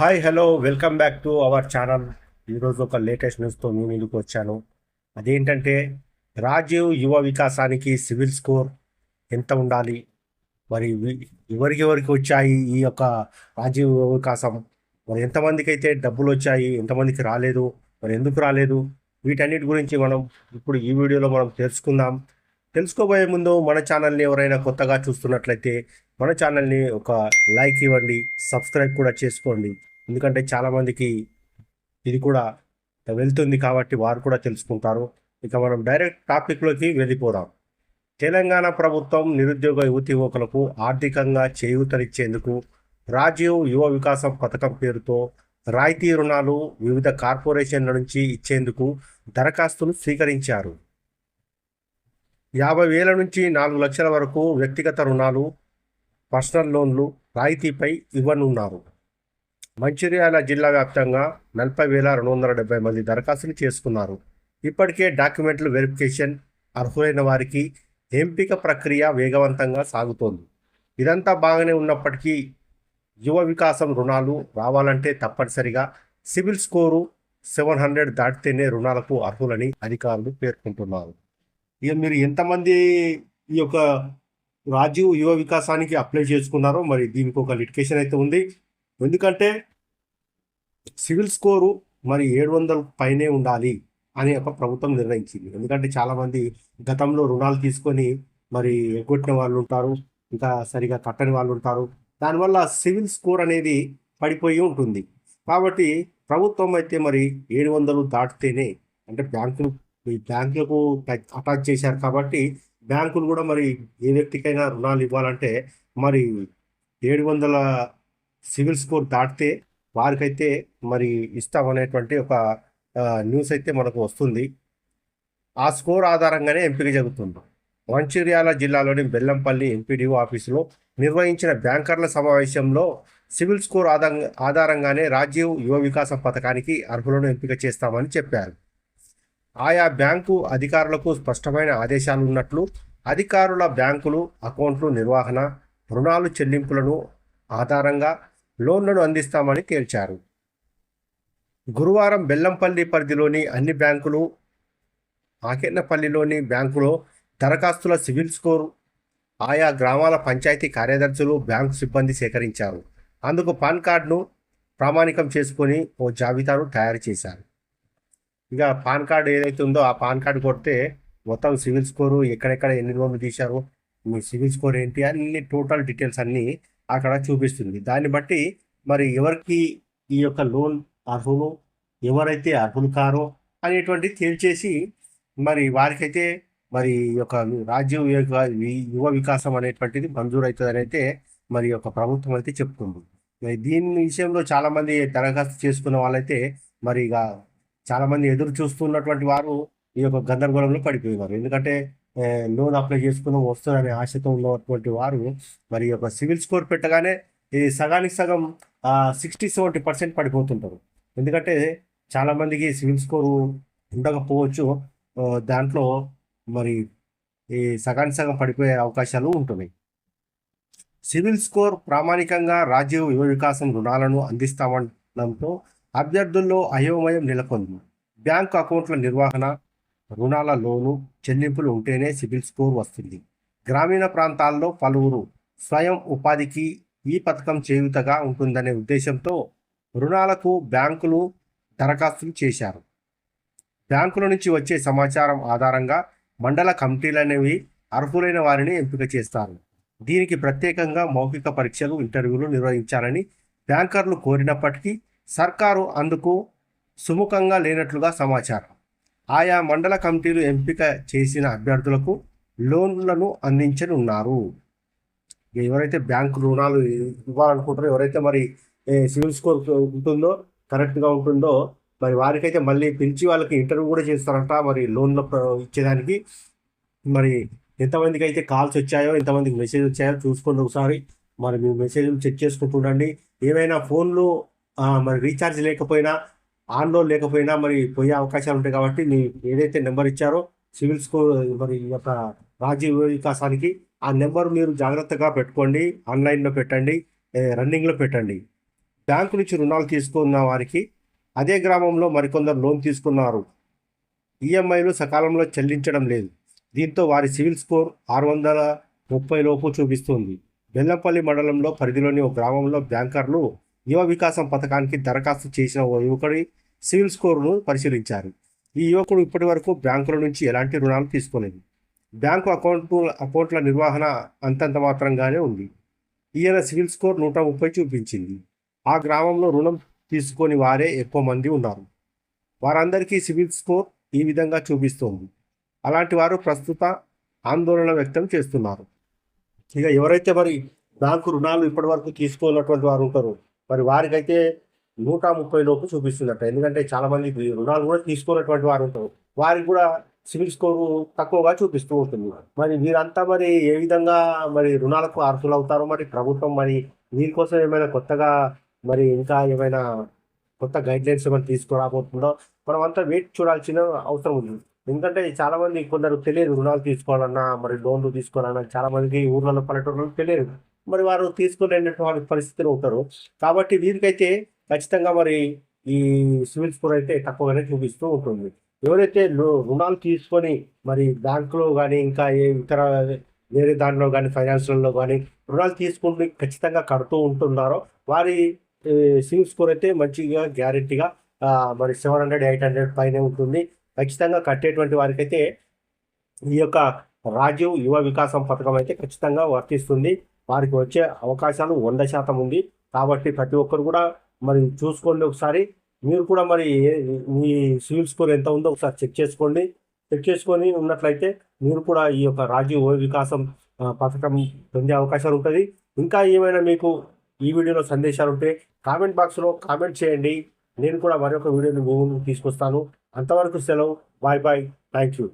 Hi hello welcome back to our channel ఈరోజు ఒక latest న్యూస్తో మీ ముందుకు వచ్చాను. అదేంటంటే రాజీవ్ యువ వికాసానికి సివిల్ స్కోర్ ఎంత ఉండాలి? మరి ఎవరికి ఎవరికి వచ్చాయి ఈ యొక్క రాజీవ్ యువ వికాసం? మరి ఎంతమందికి అయితే డబ్బులు వచ్చాయి ఎంతమందికి రాలేదు మరి ఎందుకు రాలేదు? వీటన్నిటి గురించి మనం ఇప్పుడు ఈ వీడియోలో మనం తెలుసుకుందాం. తెలుసుకోబోయే ముందు మన ఛానల్ని ఎవరైనా కొత్తగా చూస్తున్నట్లయితే మన ఛానల్ని ఒక లైక్ ఇవ్వండి సబ్స్క్రైబ్ కూడా చేసుకోండి. ఎందుకంటే చాలామందికి ఇది కూడా వెళ్తుంది కాబట్టి వారు కూడా తెలుసుకుంటారు. ఇక మనం డైరెక్ట్ టాపిక్లోకి వెళ్ళిపోదాం. తెలంగాణ ప్రభుత్వం నిరుద్యోగ యువతి యువకులకు ఆర్థికంగా చేయూతనిచ్చేందుకు రాజీవ్ యువ వికాసం పథకం పేరుతో రాయితీ రుణాలు వివిధ కార్పొరేషన్ల నుంచి ఇచ్చేందుకు దరఖాస్తులు స్వీకరించారు. యాభై వేల నుంచి నాలుగు లక్షల వరకు వ్యక్తిగత రుణాలు పర్సనల్ లోన్లు రాయితీపై ఇవ్వనున్నారు. మంచిర్యాల జిల్లా వ్యాప్తంగా నలభై వేల రెండు వందల డెబ్బై మంది దరఖాస్తులు చేసుకున్నారు. ఇప్పటికే డాక్యుమెంట్లు వెరిఫికేషన్ అర్హులైన వారికి ఎంపిక ప్రక్రియ వేగవంతంగా సాగుతోంది. ఇదంతా బాగానే ఉన్నప్పటికీ యువ వికాసం రుణాలు రావాలంటే తప్పనిసరిగా సివిల్ స్కోరు సెవెన్ హండ్రెడ్ దాటితేనే రుణాలకు అర్హులని అధికారులు పేర్కొంటున్నారు. ఇక మీరు ఎంతమంది ఈ యొక్క రాజీవ్ యువ వికాసానికి అప్లై చేసుకున్నారో మరి దీనికి ఒక లిటికేషన్ అయితే ఉంది. ఎందుకంటే సివిల్ స్కోరు మరి ఏడు వందల పైనే ఉండాలి అని ఒక ప్రభుత్వం నిర్ణయించింది. ఎందుకంటే చాలామంది గతంలో రుణాలు తీసుకొని మరి ఎగ్గొట్టిన వాళ్ళు ఉంటారు ఇంకా సరిగా కట్టని వాళ్ళు ఉంటారు. దానివల్ల సివిల్ స్కోర్ అనేది పడిపోయి ఉంటుంది. కాబట్టి ప్రభుత్వం అయితే మరి ఏడు వందలు దాటితేనే అంటే బ్యాంకులు ఈ బ్యాంకులకు అటాచ్ చేశారు కాబట్టి బ్యాంకులు కూడా మరి ఏ వ్యక్తికైనా రుణాలు ఇవ్వాలంటే మరి ఏడు వందల సివిల్ స్కోర్ దాటితే వారికైతే మరి ఇస్తామనేటువంటి ఒక న్యూస్ అయితే మనకు వస్తుంది. ఆ స్కోర్ ఆధారంగానే ఎంపిక జరుగుతుంది. మంచిర్యాల జిల్లాలోని బెల్లంపల్లి ఎంపీడీఓ ఆఫీసులో నిర్వహించిన బ్యాంకర్ల సమావేశంలో సివిల్ స్కోర్ ఆధారంగా ఆధారంగానే రాజీవ్ యువ వికాసం పథకానికి అర్హులను ఎంపిక చేస్తామని చెప్పారు. ఆయా బ్యాంకు అధికారులకు స్పష్టమైన ఆదేశాలు ఉన్నట్లు అధికారుల బ్యాంకులు అకౌంట్లు నిర్వహణ రుణాలు చెల్లింపులను ఆధారంగా లోన్లను అందిస్తామని తేల్చారు. గురువారం బెల్లంపల్లి పరిధిలోని అన్ని బ్యాంకులు ఆకెన్నపల్లిలోని బ్యాంకులో దరఖాస్తుల సివిల్ స్కోర్ ఆయా గ్రామాల పంచాయతీ కార్యదర్శులు బ్యాంకు సిబ్బంది సేకరించారు. అందుకు పాన్ కార్డును ప్రామాణికం చేసుకొని ఓ జాబితాను తయారు చేశారు. ఇక పాన్ కార్డు ఏదైతే ఉందో ఆ పాన్ కార్డు కొడితే మొత్తం సివిల్ స్కోరు ఎక్కడెక్కడ ఎన్ని లోన్లు తీశారు మీ సివిల్ స్కోర్ ఏంటి అన్ని టోటల్ డీటెయిల్స్ అన్నీ అక్కడ చూపిస్తుంది. దాన్ని బట్టి మరి ఎవరికి ఈ యొక్క లోన్ అర్హులు ఎవరైతే అర్హులు కారో అనేటువంటి తేల్చేసి మరి వారికైతే మరి ఈ యొక్క రాజ్యం యువ వికాసం అనేటువంటిది మంజూరు అవుతుందని అయితే మరి యొక్క ప్రభుత్వం అయితే చెప్తుంది. మరి దీని విషయంలో చాలామంది దరఖాస్తు చేసుకున్న వాళ్ళైతే మరి ఇక చాలామంది ఎదురు చూస్తున్నటువంటి వారు ఈ యొక్క గందరగోళంలో పడిపోయేవారు ఎందుకంటే లోన్ అప్లై చేసుకుని వస్తుందనే ఆశతో ఉన్నటువంటి వారు మరి ఒక సివిల్ స్కోర్ పెట్టగానే ఈ సగానికి సగం సిక్స్టీ సెవెంటీ పర్సెంట్ పడిపోతుంటారు. ఎందుకంటే చాలామందికి సివిల్ స్కోరు ఉండకపోవచ్చు. దాంట్లో మరి ఈ సగానికి సగం పడిపోయే అవకాశాలు ఉంటున్నాయి. సివిల్ స్కోర్ ప్రామాణికంగా రాజీవ్ యువ వికాసం రుణాలను అందిస్తామనడంతో అభ్యర్థుల్లో అయోమయం నెలకొంది. బ్యాంకు అకౌంట్ల నిర్వహణ రుణాల లోను చెల్లింపులు ఉంటేనే సిబిల్ స్కోర్ వస్తుంది. గ్రామీణ ప్రాంతాల్లో పలువురు స్వయం ఉపాధికి ఈ పథకం చేయూతగా ఉంటుందనే ఉద్దేశంతో రుణాలకు బ్యాంకులు దరఖాస్తులు చేశారు. బ్యాంకుల నుంచి వచ్చే సమాచారం ఆధారంగా మండల కమిటీలనేవి అర్హులైన వారిని ఎంపిక చేస్తారు. దీనికి ప్రత్యేకంగా మౌఖిక పరీక్షలు ఇంటర్వ్యూలు నిర్వహించాలని బ్యాంకర్లు కోరినప్పటికీ సర్కారు అందుకు సుముఖంగా లేనట్లుగా సమాచారం. ఆయా మండల కమిటీలు ఎంపిక చేసిన అభ్యర్థులకు లోన్లను అందించనున్నారు. ఉన్నారు ఎవరైతే బ్యాంకు రుణాలు ఇవ్వాలనుకుంటారో ఎవరైతే మరి సివిల్ స్కోర్ ఉంటుందో కరెక్ట్గా ఉంటుందో మరి వారికైతే మళ్ళీ పిలిచి వాళ్ళకి ఇంటర్వ్యూ కూడా చేస్తారంట. మరి లోన్లు ఇచ్చేదానికి మరి ఎంతమందికి అయితే కాల్స్ వచ్చాయో ఎంతమందికి మెసేజ్ వచ్చాయో చూసుకోండి ఒకసారి. మరి మీ మెసేజ్లు చెక్ చేసుకుంటుండండి ఏమైనా ఫోన్లు మరి రీఛార్జ్ లేకపోయినా ఆన్లో లేకపోయినా మరి పోయే అవకాశాలు ఉంటాయి కాబట్టి మీ ఏదైతే నెంబర్ ఇచ్చారో సివిల్ స్కోర్ మరి ఈ యొక్క రాజీవ్ వికాసానికి ఆ నెంబర్ మీరు జాగ్రత్తగా పెట్టుకోండి. ఆన్లైన్లో పెట్టండి. రన్నింగ్లో పెట్టండి. బ్యాంకు నుంచి రుణాలు తీసుకున్న వారికి అదే గ్రామంలో మరికొందరు లోన్ తీసుకున్నారు. ఈఎంఐలు సకాలంలో చెల్లించడం లేదు. దీంతో వారి సివిల్ స్కోర్ ఆరు వందల ముప్పై లోపు చూపిస్తుంది. బెల్లంపల్లి మండలంలో పరిధిలోని ఒక గ్రామంలో బ్యాంకర్లు యువ వికాసం పథకానికి దరఖాస్తు చేసిన ఓ యువకుడి సివిల్ స్కోర్ను పరిశీలించారు. ఈ యువకుడు ఇప్పటి వరకు బ్యాంకుల నుంచి ఎలాంటి రుణాలు తీసుకోలేదు. బ్యాంకు అకౌంట్ అకౌంట్ల నిర్వహణ అంతంత మాత్రంగానే ఉంది. ఈయన సివిల్ స్కోర్ నూట ముప్పై చూపించింది. ఆ గ్రామంలో రుణం తీసుకొని వారే ఎక్కువ మంది ఉన్నారు. వారందరికీ సివిల్ స్కోర్ ఈ విధంగా చూపిస్తోంది. అలాంటి వారు ప్రస్తుత ఆందోళన వ్యక్తం చేస్తున్నారు. ఇక ఎవరైతే మరి బ్యాంకు రుణాలు ఇప్పటివరకు తీసుకోనటువంటి వారు ఉంటారో మరి వారికైతే నూట ముప్పై లోపు చూపిస్తుందట. ఎందుకంటే చాలా మంది రుణాలు కూడా తీసుకున్నటువంటి వారు ఉంటారు. వారికి కూడా సివిల్ స్కోరు తక్కువగా చూపిస్తూ ఉంటుంది. మరి వీరంతా మరి ఏ విధంగా మరి రుణాలకు అర్హులు అవుతారో మరి ప్రభుత్వం మరి వీరికోసం ఏమైనా కొత్తగా మరి ఇంకా ఏమైనా కొత్త గైడ్ లైన్స్ ఏమైనా తీసుకురాబోతుందో మనం అంతా వెయిట్ చూడాల్సిన అవసరం ఉంది. ఎందుకంటే చాలా మంది కొందరు తెలియదు రుణాలు తీసుకోవాలన్నా మరి లోన్లు తీసుకోవాలన్నా. చాలా మందికి ఊర్లలో పల్లెటూర్లలో తెలియదు. మరి వారు తీసుకోలేనటువంటి పరిస్థితిలో ఉంటారు. కాబట్టి వీరికైతే ఖచ్చితంగా మరి ఈ సివిల్ స్కోర్ అయితే తక్కువగానే చూపిస్తూ ఉంటుంది. ఎవరైతే రుణాలు తీసుకొని మరి బ్యాంకులో కానీ ఇంకా ఏ ఇతర వేరే దాంట్లో కానీ ఫైనాన్షియల్లో కానీ రుణాలు తీసుకుని ఖచ్చితంగా కడుతూ ఉంటున్నారో వారి సివిల్ స్కోర్ అయితే మంచిగా గ్యారెంటీగా మరి సెవెన్ హండ్రెడ్ ఎయిట్ హండ్రెడ్ పైనే ఉంటుంది. ఖచ్చితంగా కట్టేటువంటి వారికైతే ఈ యొక్క రాజీవ్ యువ వికాసం పథకం అయితే ఖచ్చితంగా వర్తిస్తుంది. వారికి వచ్చే అవకాశాలు వంద శాతం ఉంది. కాబట్టి ప్రతి ఒక్కరు కూడా మరి చూసుకోండి ఒకసారి. మీరు కూడా మరి మీ సివిల్ స్కోర్ ఎంత ఉందో ఒకసారి చెక్ చేసుకోండి. చెక్ చేసుకొని ఉన్నట్లయితే మీరు కూడా ఈ యొక్క రాజీవ్ వికాసం పథకం పొందే అవకాశాలు ఉంటుంది. ఇంకా ఏమైనా మీకు ఈ వీడియోలో సందేశాలు ఉంటే కామెంట్ బాక్స్లో కామెంట్ చేయండి. నేను కూడా మరొక వీడియోని తీసుకొస్తాను. అంతవరకు సెలవు. Bye bye. Thank you